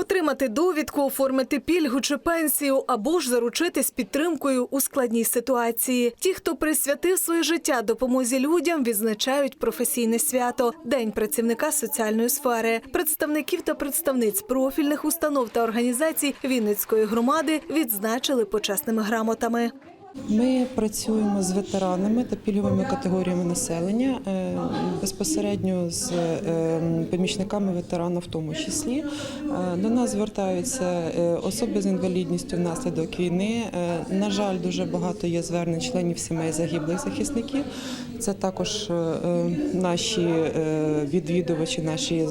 Отримати довідку, оформити пільгу чи пенсію або ж заручитись підтримкою у складній ситуації. Ті, хто присвятив своє життя допомозі людям, відзначають професійне свято День працівника соціальної сфери. Представників та представниць профільних установ та організацій Вінницької громади відзначили почесними грамотами. Ми працюємо з ветеранами та пільговими категоріями населення е, безпосередньо з е, помічниками ветерана, в тому числі. Е, До нас звертаються особи з інвалідністю внаслідок війни. На жаль, дуже багато є звернень членів сімей загиблих захисників. Це також наші відвідувачі, наші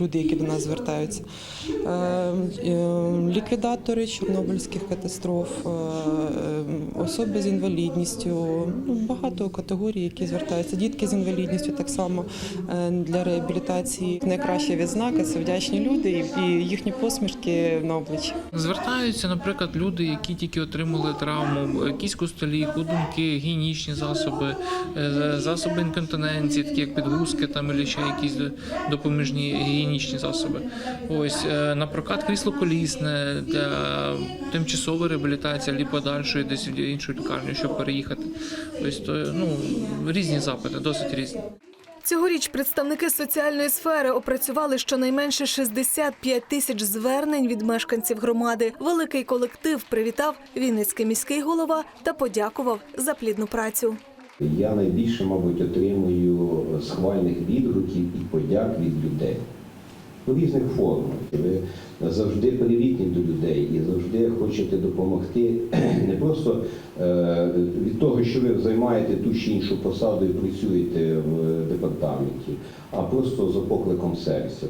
люди, які до нас звертаються. Ліквідатори Чорнобильських катастроф, особи з інвалідністю, ну, багато категорій, які звертаються. Дітки з інвалідністю так само е, для реабілітації. Найкраща відзнака це вдячні люди і- їхні посмішки на обличчі. Звертаються, наприклад, люди, які тільки отримали травму, е, кіську столі, ходунки, гігієнічні засоби, е, засоби інконтиненції, такі як підгузки там і ще якісь допоміжні гігієнічні засоби. Ось е, на крісло колісне для тимчасової реабілітації, або подальшої десь в іншу лікарню, щоб переїхати. Ось то ну різні запити, досить різні. Цьогоріч представники соціальної сфери опрацювали щонайменше 65 тисяч звернень від мешканців громади. Великий колектив привітав Вінницький міський голова та подякував за плідну працю. Я найбільше, мабуть, отримую схвальних відгуків і подяк від людей у різних формах. Ви завжди привітні до людей хочете допомогти не просто е, від того, що ви займаєте ту чи іншу посаду і працюєте в департаменті, а просто за покликом серця.